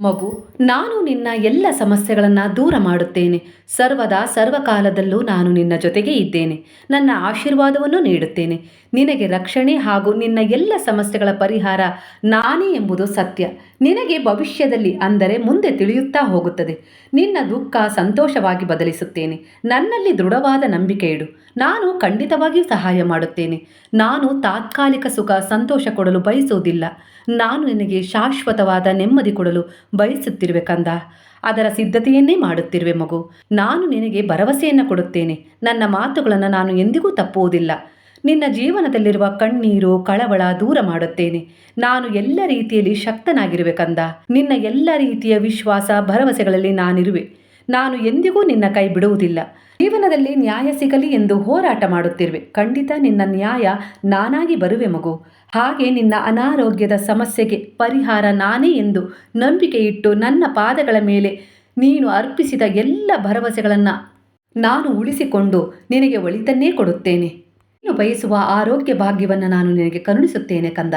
ಮಗು, ನಾನು ನಿನ್ನ ಎಲ್ಲ ಸಮಸ್ಯೆಗಳನ್ನು ದೂರ ಮಾಡುತ್ತೇನೆ. ಸರ್ವದಾ ಸರ್ವಕಾಲದಲ್ಲೂ ನಾನು ನಿನ್ನ ಜೊತೆಗೆ ಇದ್ದೇನೆ. ನನ್ನ ಆಶೀರ್ವಾದವನ್ನು ನೀಡುತ್ತೇನೆ. ನಿನಗೆ ರಕ್ಷಣೆ ಹಾಗೂ ನಿನ್ನ ಎಲ್ಲ ಸಮಸ್ಯೆಗಳ ಪರಿಹಾರ ನಾನೇ ಎಂಬುದು ಸತ್ಯ. ನಿನಗೆ ಭವಿಷ್ಯದಲ್ಲಿ ಅಂದರೆ ಮುಂದೆ ತಿಳಿಯುತ್ತಾ ಹೋಗುತ್ತದೆ. ನಿನ್ನ ದುಃಖ ಸಂತೋಷವಾಗಿ ಬದಲಿಸುತ್ತೇನೆ. ನನ್ನಲ್ಲಿ ದೃಢವಾದ ನಂಬಿಕೆ ಇಡು. ನಾನು ಖಂಡಿತವಾಗಿಯೂ ಸಹಾಯ ಮಾಡುತ್ತೇನೆ. ನಾನು ತಾತ್ಕಾಲಿಕ ಸುಖ, ಸಂತೋಷ ಕೊಡಲು ಬಯಸುವುದಿಲ್ಲ. ನಾನು ನಿನಗೆ ಶಾಶ್ವತವಾದ ನೆಮ್ಮದಿ ಕೊಡಲು ಬಯಸುತ್ತಿರುವೆ ಕಂದ. ಅದರ ಸಿದ್ಧತೆಯನ್ನೇ ಮಾಡುತ್ತಿರುವೆ ಮಗು. ನಾನು ನಿನಗೆ ಭರವಸೆಯನ್ನು ಕೊಡುತ್ತೇನೆ. ನನ್ನ ಮಾತುಗಳನ್ನು ನಾನು ಎಂದಿಗೂ ತಪ್ಪುವುದಿಲ್ಲ. ನಿನ್ನ ಜೀವನದಲ್ಲಿರುವ ಕಣ್ಣೀರು ಕಳವಳ ದೂರ ಮಾಡುತ್ತೇನೆ. ನಾನು ಎಲ್ಲ ರೀತಿಯಲ್ಲಿ ಶಕ್ತನಾಗಿರಬೇಕಂದ. ನಿನ್ನ ಎಲ್ಲ ರೀತಿಯ ವಿಶ್ವಾಸ ಭರವಸೆಗಳಲ್ಲಿ ನಾನಿರುವೆ. ನಾನು ಎಂದಿಗೂ ನಿನ್ನ ಕೈ ಬಿಡುವುದಿಲ್ಲ. ಜೀವನದಲ್ಲಿ ನ್ಯಾಯ ಸಿಗಲಿ ಎಂದು ಹೋರಾಟ ಮಾಡುತ್ತಿರುವೆ. ಖಂಡಿತ ನಿನ್ನ ನ್ಯಾಯ ನಾನಾಗಿ ಬರುವೆ ಮಗು. ಹಾಗೆ ನಿನ್ನ ಅನಾರೋಗ್ಯದ ಸಮಸ್ಯೆಗೆ ಪರಿಹಾರ ನಾನೇ ಎಂದು ನಂಬಿಕೆ ಇಟ್ಟು ನನ್ನ ಪಾದಗಳ ಮೇಲೆ ನೀನು ಅರ್ಪಿಸಿದ ಎಲ್ಲ ಭರವಸೆಗಳನ್ನು ನಾನು ಉಳಿಸಿಕೊಂಡು ನಿನಗೆ ಒಳಿತನ್ನೇ ಕೊಡುತ್ತೇನೆ. ನೀನು ಬಯಸುವ ಆರೋಗ್ಯ ಭಾಗ್ಯವನ್ನು ನಾನು ನಿನಗೆ ಕರುಣಿಸುತ್ತೇನೆ ಕಂದ.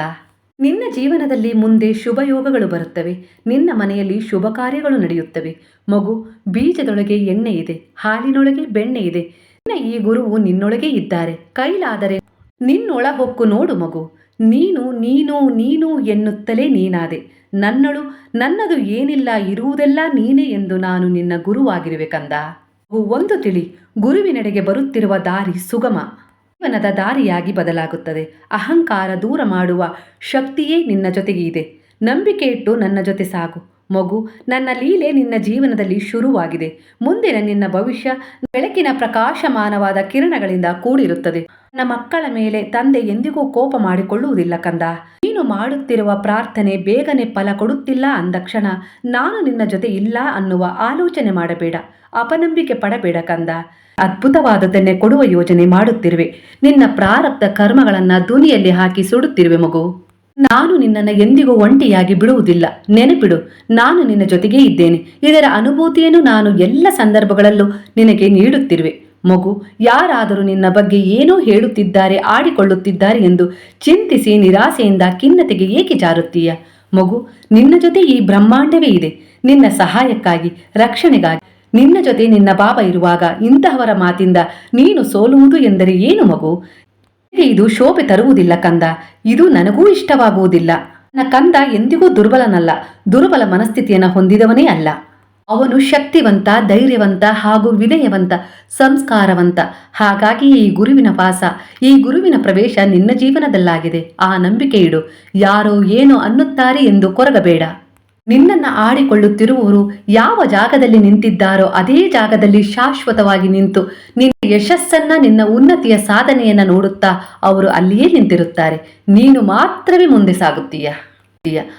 ನಿನ್ನ ಜೀವನದಲ್ಲಿ ಮುಂದೆ ಶುಭ ಯೋಗಗಳು ಬರುತ್ತವೆ. ನಿನ್ನ ಮನೆಯಲ್ಲಿ ಶುಭ ಕಾರ್ಯಗಳು ನಡೆಯುತ್ತವೆ. ಮಗು, ಬೀಜದೊಳಗೆ ಎಣ್ಣೆ ಇದೆ. ಹಾಲಿನೊಳಗೆ ಬೆಣ್ಣೆ ಇದೆ. ನಿನ್ನ ಈ ಗುರುವು ನಿನ್ನೊಳಗೆ ಇದ್ದಾರೆ. ಕೈಲಾದರೆ ನಿನ್ನೊಳ ಹೊಕ್ಕು ನೋಡು ಮಗು. ನೀನು ನೀನು ನೀನು ಎನ್ನುತ್ತಲೇ ನೀನಾದೆ. ನನ್ನಳು, ನನ್ನದು ಏನಿಲ್ಲ ಇರುವುದೆಲ್ಲ ನೀನೇ ಎಂದು ನಾನು ನಿನ್ನ ಗುರುವಾಗಿರುವೆ ಕಂದ. ಒಂದು ತಿಳಿ, ಗುರುವಿನೆಡೆಗೆ ಬರುತ್ತಿರುವ ದಾರಿ ಸುಗಮ. ಜೀವನದ ದಾರಿಯಾಗಿ ಬದಲಾಗುತ್ತದೆ. ಅಹಂಕಾರ ದೂರ ಮಾಡುವ ಶಕ್ತಿಯೇ ನಿನ್ನ ಜೊತೆಗೆ ಇದೆ ನಂಬಿಕೆ ಇಟ್ಟು ನನ್ನ ಜೊತೆ ಸಾಗು. ಮಗು, ನನ್ನ ಲೀಲೆ ನಿನ್ನ ಜೀವನದಲ್ಲಿ ಶುರುವಾಗಿದೆ. ಮುಂದಿನ ನಿನ್ನ ಭವಿಷ್ಯ ಬೆಳಕಿನ ಪ್ರಕಾಶಮಾನವಾದ ಕಿರಣಗಳಿಂದ ಕೂಡಿರುತ್ತದೆ. ನನ್ನ ಮಕ್ಕಳ ಮೇಲೆ ತಂದೆ ಎಂದಿಗೂ ಕೋಪ ಮಾಡಿಕೊಳ್ಳುವುದಿಲ್ಲ ಕಂದ. ನೀನು ಮಾಡುತ್ತಿರುವ ಪ್ರಾರ್ಥನೆ ಬೇಗನೆ ಫಲ ಕೊಡುತ್ತಿಲ್ಲ ಅಂದಕ್ಷಣ ನಾನು ನಿನ್ನ ಜೊತೆ ಇಲ್ಲ ಅನ್ನುವ ಆಲೋಚನೆ ಮಾಡಬೇಡ, ಅಪನಂಬಿಕೆ ಪಡಬೇಡ ಕಂದ. ಅದ್ಭುತವಾದದನ್ನೇ ಕೊಡುವ ಯೋಜನೆ ಮಾಡುತ್ತಿರುವೆ. ನಿನ್ನ ಪ್ರಾರಬ್ಧ ಕರ್ಮಗಳನ್ನು ದುನಿಯಲ್ಲಿ ಹಾಕಿ ಸುಡುತ್ತಿರುವೆ ಮಗು. ನಾನು ನಿನ್ನನ್ನು ಎಂದಿಗೂ ಒಂಟಿಯಾಗಿ ಬಿಡುವುದಿಲ್ಲ. ನೆನಪಿಡು, ನಾನು ನಿನ್ನ ಜೊತೆಗೇ ಇದ್ದೇನೆ. ಇದರ ಅನುಭೂತಿಯನ್ನು ನಾನು ಎಲ್ಲ ಸಂದರ್ಭಗಳಲ್ಲೂ ನಿನಗೆ ನೀಡುತ್ತಿರುವೆ. ಮಗು, ಯಾರಾದರೂ ನಿನ್ನ ಬಗ್ಗೆ ಏನೋ ಹೇಳುತ್ತಿದ್ದಾರೆ, ಆಡಿಕೊಳ್ಳುತ್ತಿದ್ದಾರೆ ಎಂದು ಚಿಂತಿಸಿ ನಿರಾಸೆಯಿಂದ ಖಿನ್ನತೆಗೆ ಏಕೆ ಜಾರುತ್ತೀಯ? ಮಗು, ನಿನ್ನ ಜೊತೆ ಈ ಬ್ರಹ್ಮಾಂಡವೇ ಇದೆ. ನಿನ್ನ ಸಹಾಯಕ್ಕಾಗಿ, ರಕ್ಷಣೆಗಾಗಿ. ನಿನ್ನ ಜೊತೆ ನಿನ್ನ ಬಾಬಾ ಇರುವಾಗ ಇಂತಹವರ ಮಾತಿಂದ ನೀನು ಸೋಲುವುದು ಎಂದರೆ ಏನು ಮಗು? ಇದು ಶೋಭೆ ತರುವುದಿಲ್ಲ ಕಂದ. ಇದು ನನಗೂ ಇಷ್ಟವಾಗುವುದಿಲ್ಲ. ನನ್ನ ಕಂದ ಎಂದಿಗೂ ದುರ್ಬಲನಲ್ಲ. ದುರ್ಬಲ ಮನಸ್ಥಿತಿಯನ್ನು ಹೊಂದಿದವನೇ ಅಲ್ಲ. ಅವನು ಶಕ್ತಿವಂತ, ಧೈರ್ಯವಂತ ಹಾಗೂ ವಿನಯವಂತ, ಸಂಸ್ಕಾರವಂತ. ಹಾಗಾಗಿ ಈ ಗುರುವಿನ ವಾಸ, ಈ ಗುರುವಿನ ಪ್ರವೇಶ ನಿನ್ನ ಜೀವನದಲ್ಲಾಗಿದೆ. ಆ ನಂಬಿಕೆ ಇಡು ಯಾರೋ ಏನೋ ಅನ್ನುತ್ತಾರೆ ಎಂದು ಕೊರಗಬೇಡ. ನಿನ್ನನ್ನು ಆಡಿಕೊಳ್ಳುತ್ತಿರುವವರು ಯಾವ ಜಾಗದಲ್ಲಿ ನಿಂತಿದ್ದಾರೋ ಅದೇ ಜಾಗದಲ್ಲಿ ಶಾಶ್ವತವಾಗಿ ನಿಂತು ನಿನ್ನ ಯಶಸ್ಸನ್ನ, ನಿನ್ನ ಉನ್ನತಿಯ ಸಾಧನೆಯನ್ನ ನೋಡುತ್ತಾ ಅವರು ಅಲ್ಲಿಯೇ ನಿಂತಿರುತ್ತಾರೆ. ನೀನು ಮಾತ್ರವೇ ಮುಂದೆ ಸಾಗುತ್ತೀಯ.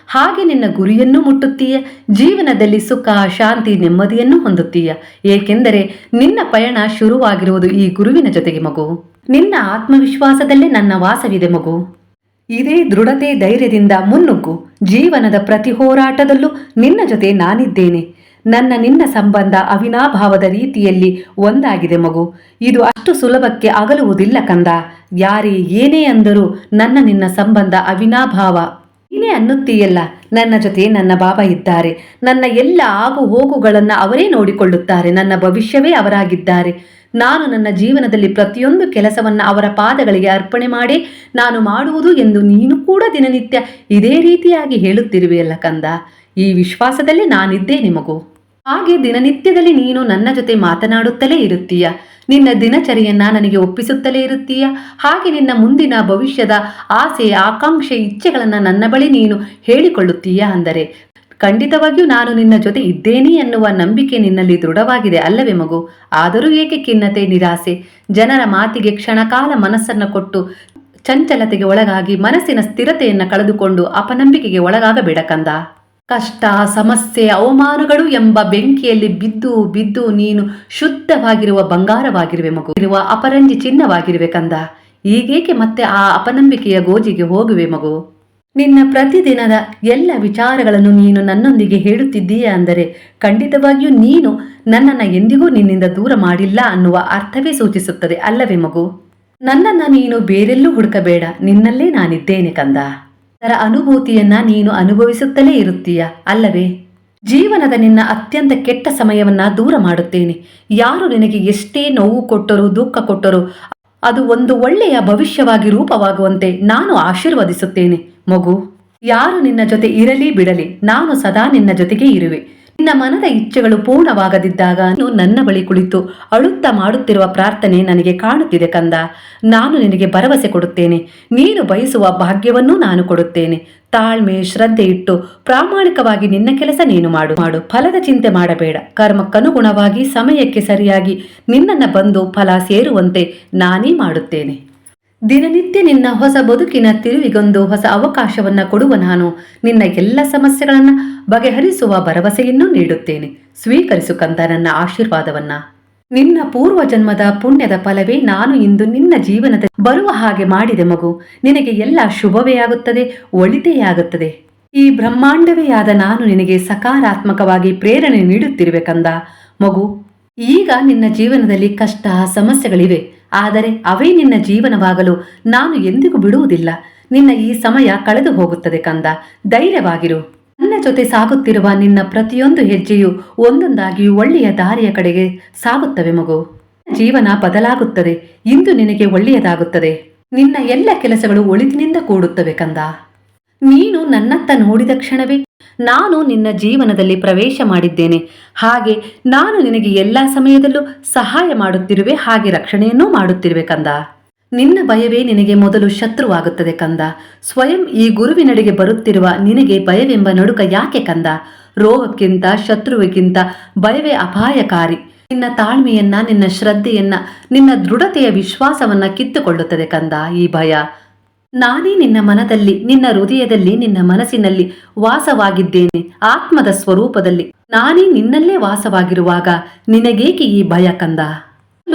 ಹಾಗೆ ನಿನ್ನ ಗುರಿಯನ್ನು ಮುಟ್ಟುತ್ತೀಯ. ಜೀವನದಲ್ಲಿ ಸುಖ, ಶಾಂತಿ, ನೆಮ್ಮದಿಯನ್ನು ಹೊಂದುತ್ತೀಯ. ಏಕೆಂದರೆ ನಿನ್ನ ಪಯಣ ಶುರುವಾಗಿರುವುದು ಈ ಗುರುವಿನ ಜೊತೆಗೆ ಮಗು. ನಿನ್ನ ಆತ್ಮವಿಶ್ವಾಸದಲ್ಲೇ ನನ್ನ ವಾಸವಿದೆ ಮಗು. ಇದೇ ದೃಢತೆ ಧೈರ್ಯದಿಂದ ಮುನ್ನುಗ್ಗು. ಜೀವನದ ಪ್ರತಿ ಹೋರಾಟದಲ್ಲೂ ನಿನ್ನ ಜೊತೆ ನಾನಿದ್ದೇನೆ. ನನ್ನ ನಿನ್ನ ಸಂಬಂಧ ಅವಿನಾಭಾವದ ರೀತಿಯಲ್ಲಿ ಒಂದಾಗಿದೆ ಮಗು. ಇದು ಅಷ್ಟು ಸುಲಭಕ್ಕೆ ಅಗಲುವುದಿಲ್ಲ ಕಂದ. ಯಾರೇ ಏನೇ ಅಂದರೂ ನನ್ನ ನಿನ್ನ ಸಂಬಂಧ ಅವಿನಾಭಾವ. ನೀನೇ ಅನ್ನುತ್ತೀಯಲ್ಲ, ನನ್ನ ಜೊತೆ ನನ್ನ ಬಾಬಾ ಇದ್ದಾರೆ. ನನ್ನ ಎಲ್ಲ ಆಗು ಹೋಗುಗಳನ್ನು ಅವರೇ ನೋಡಿಕೊಳ್ಳುತ್ತಾರೆ. ನನ್ನ ಭವಿಷ್ಯವೇ ಅವರಾಗಿದ್ದಾರೆ. ನಾನು ನನ್ನ ಜೀವನದಲ್ಲಿ ಪ್ರತಿಯೊಂದು ಕೆಲಸವನ್ನು ಅವರ ಪಾದಗಳಿಗೆ ಅರ್ಪಣೆ ಮಾಡಿ ನಾನು ಮಾಡುವುದು ಎಂದು ನೀನು ಕೂಡ ದಿನನಿತ್ಯ ಇದೇ ರೀತಿಯಾಗಿ ಹೇಳುತ್ತಿರುವೆಯಲ್ಲ ಕಂದ. ಈ ವಿಶ್ವಾಸದಲ್ಲಿ ನಾನಿದ್ದೇನೆ ನಿಮಗೂ. ಹಾಗೆ ದಿನನಿತ್ಯದಲ್ಲಿ ನೀನು ನನ್ನ ಜೊತೆ ಮಾತನಾಡುತ್ತಲೇ ಇರುತ್ತೀಯ. ನಿನ್ನ ದಿನಚರಿಯನ್ನ ನನಗೆ ಒಪ್ಪಿಸುತ್ತಲೇ ಇರುತ್ತೀಯ. ಹಾಗೆ ನಿನ್ನ ಮುಂದಿನ ಭವಿಷ್ಯದ ಆಸೆ ಆಕಾಂಕ್ಷೆ ಇಚ್ಛೆಗಳನ್ನು ನನ್ನ ಬಳಿ ನೀನು ಹೇಳಿಕೊಳ್ಳುತ್ತೀಯ ಅಂದರೆ ಖಂಡಿತವಾಗಿಯೂ ನಾನು ನಿನ್ನ ಜೊತೆ ಇದ್ದೇನೆ ಎನ್ನುವ ನಂಬಿಕೆ ನಿನ್ನಲ್ಲಿ ದೃಢವಾಗಿದೆ ಅಲ್ಲವೇ ಮಗು? ಆದರೂ ಏಕೆ ಖಿನ್ನತೆ, ನಿರಾಸೆ? ಜನರ ಮಾತಿಗೆ ಕ್ಷಣಕಾಲ ಮನಸ್ಸನ್ನು ಕೊಟ್ಟು ಚಂಚಲತೆಗೆ ಒಳಗಾಗಿ ಮನಸ್ಸಿನ ಸ್ಥಿರತೆಯನ್ನು ಕಳೆದುಕೊಂಡು ಅಪನಂಬಿಕೆಗೆ ಒಳಗಾಗಬೇಡ ಕಂದ. ಕಷ್ಟ, ಸಮಸ್ಯೆ, ಅವಮಾನಗಳು ಎಂಬ ಬೆಂಕಿಯಲ್ಲಿ ಬಿದ್ದು ಬಿದ್ದು ನೀನು ಶುದ್ಧವಾಗಿರುವ ಬಂಗಾರವಾಗಿರುವೆ ಮಗು. ಇರುವ ಅಪರಂಜಿ ಚಿನ್ನವಾಗಿರುವೆ ಕಂದ. ಈಗೇಕೆ ಮತ್ತೆ ಆ ಅಪನಂಬಿಕೆಯ ಗೋಜಿಗೆ ಹೋಗುವೆ ಮಗು? ನಿನ್ನ ಪ್ರತಿದಿನದ ಎಲ್ಲ ವಿಚಾರಗಳನ್ನು ನೀನು ನನ್ನೊಂದಿಗೆ ಹೇಳುತ್ತಿದ್ದೀಯಾ ಅಂದರೆ ಖಂಡಿತವಾಗಿಯೂ ನೀನು ನನ್ನನ್ನು ಎಂದಿಗೂ ನಿನ್ನಿಂದ ದೂರ ಮಾಡಿಲ್ಲ ಅನ್ನುವ ಅರ್ಥವೇ ಸೂಚಿಸುತ್ತದೆ ಅಲ್ಲವೇ ಮಗು? ನನ್ನನ್ನು ನೀನು ಬೇರೆಲ್ಲೂ ಹುಡುಕಬೇಡ, ನಿನ್ನಲ್ಲೇ ನಾನಿದ್ದೇನೆ ಕಂದ. ಅದರ ಅನುಭೂತಿಯನ್ನ ನೀನು ಅನುಭವಿಸುತ್ತಲೇ ಇರುತ್ತೀಯ ಅಲ್ಲವೇ? ಜೀವನದ ನಿನ್ನ ಅತ್ಯಂತ ಕೆಟ್ಟ ಸಮಯವನ್ನ ದೂರ ಮಾಡುತ್ತೇನೆ. ಯಾರು ನಿನಗೆ ಎಷ್ಟೇ ನೋವು ಕೊಟ್ಟರೂ, ದುಃಖ ಕೊಟ್ಟರೂ, ಅದು ಒಂದು ಒಳ್ಳೆಯ ಭವಿಷ್ಯವಾಗಿ ರೂಪವಾಗುವಂತೆ ನಾನು ಆಶೀರ್ವದಿಸುತ್ತೇನೆ. ಮಗು, ಯಾರು ನಿನ್ನ ಜೊತೆ ಇರಲಿ ಬಿಡಲಿ, ನಾನು ಸದಾ ನಿನ್ನ ಜೊತೆಗೆ ಇರುವೆ. ನಿನ್ನ ಮನದ ಇಚ್ಛೆಗಳು ಪೂರ್ಣವಾಗದಿದ್ದಾಗ ನೀನು ನನ್ನ ಬಳಿ ಕುಳಿತು ಅಳುತ್ತಾ ಮಾಡುತ್ತಿರುವ ಪ್ರಾರ್ಥನೆ ನನಗೆ ಕಾಣುತ್ತಿದೆ ಕಂದ. ನಾನು ನಿನಗೆ ಭರವಸೆ ಕೊಡುತ್ತೇನೆ. ನೀನು ಬಯಸುವ ಭಾಗ್ಯವನ್ನೂ ನಾನು ಕೊಡುತ್ತೇನೆ. ತಾಳ್ಮೆ, ಶ್ರದ್ಧೆ ಇಟ್ಟು ಪ್ರಾಮಾಣಿಕವಾಗಿ ನಿನ್ನ ಕೆಲಸ ನೀನು ಮಾಡು. ಮಾಡು. ಫಲದ ಚಿಂತೆ ಮಾಡಬೇಡ. ಕರ್ಮಕ್ಕನುಗುಣವಾಗಿ ಸಮಯಕ್ಕೆ ಸರಿಯಾಗಿ ನಿನ್ನನ್ನ ಬಂದು ಫಲ ಸೇರುವಂತೆ ನಾನೇ ಮಾಡುತ್ತೇನೆ. ದಿನನಿತ್ಯ ನಿನ್ನ ಹೊಸ ಬದುಕಿನ ತಿರುವಿಗೊಂದು ಹೊಸ ಅವಕಾಶವನ್ನ ಕೊಡುವ ನಾನು. ನಿನ್ನ ಎಲ್ಲ ಸಮಸ್ಯೆಗಳನ್ನ ಬಗೆಹರಿಸುವ ಭರವಸೆಯನ್ನು ನೀಡುತ್ತೇನೆ. ಸ್ವೀಕರಿಸು ಕಂದ ನನ್ನ ಆಶೀರ್ವಾದವನ್ನ. ನಿನ್ನ ಪೂರ್ವ ಜನ್ಮದ ಪುಣ್ಯದ ಫಲವೇ ನಾನು ಇಂದು ನಿನ್ನ ಜೀವನದ ಬರುವ ಹಾಗೆ ಮಾಡಿದೆ ಮಗು. ನಿನಗೆ ಎಲ್ಲ ಶುಭವೇ ಆಗುತ್ತದೆ, ಒಳಿತೇ ಆಗುತ್ತದೆ. ಈ ಬ್ರಹ್ಮಾಂಡವೇ ಆದ ನಾನು ನಿನಗೆ ಸಕಾರಾತ್ಮಕವಾಗಿ ಪ್ರೇರಣೆ ನೀಡುತ್ತಿರುವೆ ಕಂದ. ಮಗು, ಈಗ ನಿನ್ನ ಜೀವನದಲ್ಲಿ ಕಷ್ಟ, ಸಮಸ್ಯೆಗಳಿವೆ. ಆದರೆ ಅವೇ ನಿನ್ನ ಜೀವನವಾಗಲು ನಾನು ಎಂದಿಗೂ ಬಿಡುವುದಿಲ್ಲ. ನಿನ್ನ ಈ ಸಮಯ ಕಳೆದು ಹೋಗುತ್ತದೆ ಕಂದ. ಧೈರ್ಯವಾಗಿರು. ನನ್ನ ಜೊತೆ ಸಾಗುತ್ತಿರುವ ನಿನ್ನ ಪ್ರತಿಯೊಂದು ಹೆಜ್ಜೆಯು ಒಂದೊಂದಾಗಿ ಒಳ್ಳೆಯ ದಾರಿಯ ಕಡೆಗೆ ಸಾಗುತ್ತವೆ ಮಗು. ಜೀವನ ಬದಲಾಗುತ್ತದೆ. ಇಂದು ನಿನಗೆ ಒಳ್ಳೆಯದಾಗುತ್ತದೆ. ನಿನ್ನ ಎಲ್ಲ ಕೆಲಸಗಳು ಒಳಿತಿನಿಂದ ಕೂಡುತ್ತವೆ ಕಂದ. ನೀನು ನನ್ನತ್ತ ನೋಡಿದ ಕ್ಷಣವೇ ನಾನು ನಿನ್ನ ಜೀವನದಲ್ಲಿ ಪ್ರವೇಶ ಮಾಡಿದ್ದೇನೆ. ಹಾಗೆ ನಾನು ನಿನಗೆ ಎಲ್ಲ ಸಮಯದಲ್ಲೂ ಸಹಾಯ ಮಾಡುತ್ತಿರುವೆ, ಹಾಗೆ ರಕ್ಷಣೆಯನ್ನೂ ಮಾಡುತ್ತಿರುವೆ ಕಂದ. ನಿನ್ನ ಭಯವೇ ನಿನಗೆ ಮೊದಲು ಶತ್ರುವಾಗುತ್ತದೆ ಕಂದ. ಸ್ವಯಂ ಈ ಗುರುವಿನಡೆಗೆ ಬರುತ್ತಿರುವ ನಿನಗೆ ಭಯವೆಂಬ ನಡುಕ ಯಾಕೆ ಕಂದ? ರೋಗಕ್ಕಿಂತ ಶತ್ರುವಿಗಿಂತ ಭಯವೇ ಅಪಾಯಕಾರಿ. ನಿನ್ನ ತಾಳ್ಮೆಯನ್ನ, ನಿನ್ನ ಶ್ರದ್ಧೆಯನ್ನ, ನಿನ್ನ ದೃಢತೆಯ ವಿಶ್ವಾಸವನ್ನ ಕಿತ್ತುಕೊಳ್ಳುತ್ತದೆ ಕಂದ ಈ ಭಯ. ನಾನೇ ನಿನ್ನ ಮನದಲ್ಲಿ, ನಿನ್ನ ಹೃದಯದಲ್ಲಿ, ನಿನ್ನ ಮನಸ್ಸಿನಲ್ಲಿ ವಾಸವಾಗಿದ್ದೇನೆ, ಆತ್ಮದ ಸ್ವರೂಪದಲ್ಲಿ. ನಾನೇ ನಿನ್ನಲ್ಲೇ ವಾಸವಾಗಿರುವಾಗ ನಿನಗೇಕೆ ಈ ಭಯ ಕಂದ?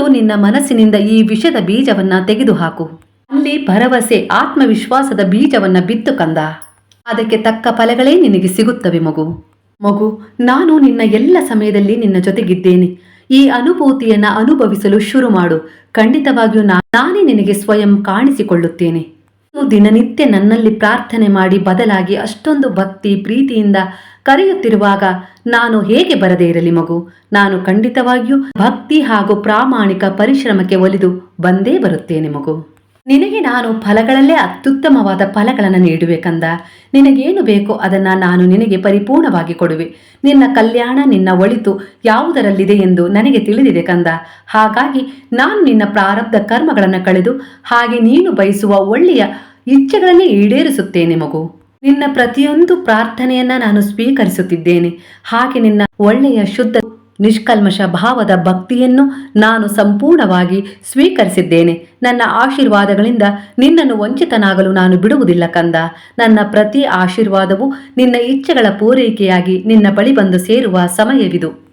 ನಿನ್ನ ಮನಸ್ಸಿನಿಂದ ಈ ವಿಷದ ಬೀಜವನ್ನ ತೆಗೆದುಹಾಕು. ಅಲ್ಲಿ ಭರವಸೆ, ಆತ್ಮವಿಶ್ವಾಸದ ಬೀಜವನ್ನ ಬಿತ್ತು ಕಂದ. ಅದಕ್ಕೆ ತಕ್ಕ ಫಲಗಳೇ ನಿನಗೆ ಸಿಗುತ್ತವೆ ಮಗು. ಮಗು, ನಾನು ನಿನ್ನ ಎಲ್ಲ ಸಮಯದಲ್ಲಿ ನಿನ್ನ ಜೊತೆಗಿದ್ದೇನೆ. ಈ ಅನುಭೂತಿಯನ್ನ ಅನುಭವಿಸಲು ಶುರು ಮಾಡು. ಖಂಡಿತವಾಗಿಯೂ ನಾನೇ ನಿನಗೆ ಸ್ವಯಂ ಕಾಣಿಸಿಕೊಳ್ಳುತ್ತೇನೆ. ದಿನನಿತ್ಯ ನನ್ನಲ್ಲಿ ಪ್ರಾರ್ಥನೆ ಮಾಡಿ ಬದಲಾಗಿ ಅಷ್ಟೊಂದು ಭಕ್ತಿ ಪ್ರೀತಿಯಿಂದ ಕರೆಯುತ್ತಿರುವಾಗ ನಾನು ಹೇಗೆ ಬರದೇ ಇರಲಿ ಮಗು? ನಾನು ಖಂಡಿತವಾಗಿಯೂ ಭಕ್ತಿ ಹಾಗೂ ಪ್ರಾಮಾಣಿಕ ಪರಿಶ್ರಮಕ್ಕೆ ಒಲಿದು ಬಂದೇ ಬರುತ್ತೇನೆ ಮಗು. ನಿನಗೆ ನಾನು ಫಲಗಳಲ್ಲೇ ಅತ್ಯುತ್ತಮವಾದ ಫಲಗಳನ್ನು ನೀಡುವೆ ಕಂದ. ನಿನಗೇನು ಬೇಕೋ ಅದನ್ನು ನಾನು ನಿನಗೆ ಪರಿಪೂರ್ಣವಾಗಿ ಕೊಡುವೆ. ನಿನ್ನ ಕಲ್ಯಾಣ, ನಿನ್ನ ಒಳಿತು ಯಾವುದರಲ್ಲಿದೆ ಎಂದು ನನಗೆ ತಿಳಿದಿದೆ ಕಂದ. ಹಾಗಾಗಿ ನಾನು ನಿನ್ನ ಪ್ರಾರಬ್ಧ ಕರ್ಮಗಳನ್ನು ಕಳೆದು ಹಾಗೆ ನೀನು ಬಯಸುವ ಒಳ್ಳೆಯ ಇಚ್ಛೆಗಳನ್ನೇ ಈಡೇರಿಸುತ್ತೇನೆ ಮಗು. ನಿನ್ನ ಪ್ರತಿಯೊಂದು ಪ್ರಾರ್ಥನೆಯನ್ನ ನಾನು ಸ್ವೀಕರಿಸುತ್ತಿದ್ದೇನೆ. ಹಾಗೆ ನಿನ್ನ ಒಳ್ಳೆಯ ಶುದ್ಧ ನಿಷ್ಕಲ್ಮಶ ಭಾವದ ಭಕ್ತಿಯನ್ನು ನಾನು ಸಂಪೂರ್ಣವಾಗಿ ಸ್ವೀಕರಿಸಿದ್ದೇನೆ. ನನ್ನ ಆಶೀರ್ವಾದಗಳಿಂದ ನಿನ್ನನ್ನು ವಂಚಿತನಾಗಲು ನಾನು ಬಿಡುವುದಿಲ್ಲ ಕಂದ. ನನ್ನ ಪ್ರತಿ ಆಶೀರ್ವಾದವು ನಿನ್ನ ಇಚ್ಛೆಗಳ ಪೂರೈಕೆಯಾಗಿ ನಿನ್ನ ಬಳಿ ಬಂದು ಸೇರುವ ಸಮಯವಿದು.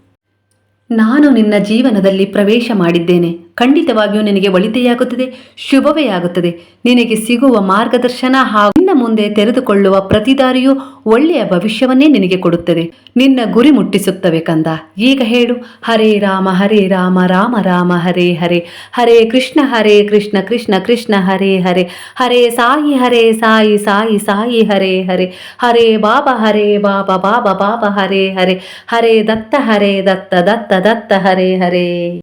ನಾನು ನಿನ್ನ ಜೀವನದಲ್ಲಿ ಪ್ರವೇಶ ಮಾಡಿದ್ದೇನೆ. ಖಂಡಿತವಾಗಿಯೂ ನಿನಗೆ ಒಳಿತೆಯಾಗುತ್ತದೆ, ಶುಭವೇ ಆಗುತ್ತದೆ. ನಿನಗೆ ಸಿಗುವ ಮಾರ್ಗದರ್ಶನ ಹಾಗೂ ನಿನ್ನ ಮುಂದೆ ತೆರೆದುಕೊಳ್ಳುವ ಪ್ರತಿದಾರಿಯು ಒಳ್ಳೆಯ ಭವಿಷ್ಯವನ್ನೇ ನಿನಗೆ ಕೊಡುತ್ತದೆ. ನಿನ್ನ ಗುರಿ ಮುಟ್ಟಿಸುತ್ತವೆ ಕಂದ. ಈಗ ಹೇಳು, ಹರೇ ರಾಮ ಹರೇ ರಾಮ ರಾಮ ರಾಮ, ಹರೇ ಹರೇ. ಹರೇ ಕೃಷ್ಣ ಹರೇ ಕೃಷ್ಣ ಕೃಷ್ಣ ಕೃಷ್ಣ, ಹರೇ ಹರೇ. ಹರೇ ಸಾಯಿ ಹರೇ ಸಾಯಿ ಸಾಯಿ ಸಾಯಿ, ಹರೇ ಹರೇ. ಹರೇ ಬಾಬಾ ಹರೇ ಬಾಬಾ ಬಾಬಾ ಬಾಬಾ, ಹರೇ ಹರೇ. ಹರೇ ದತ್ತ ಹರೇ ದತ್ತ ದತ್ತ ದತ್ತ, ಹರೇ ಹರೇ.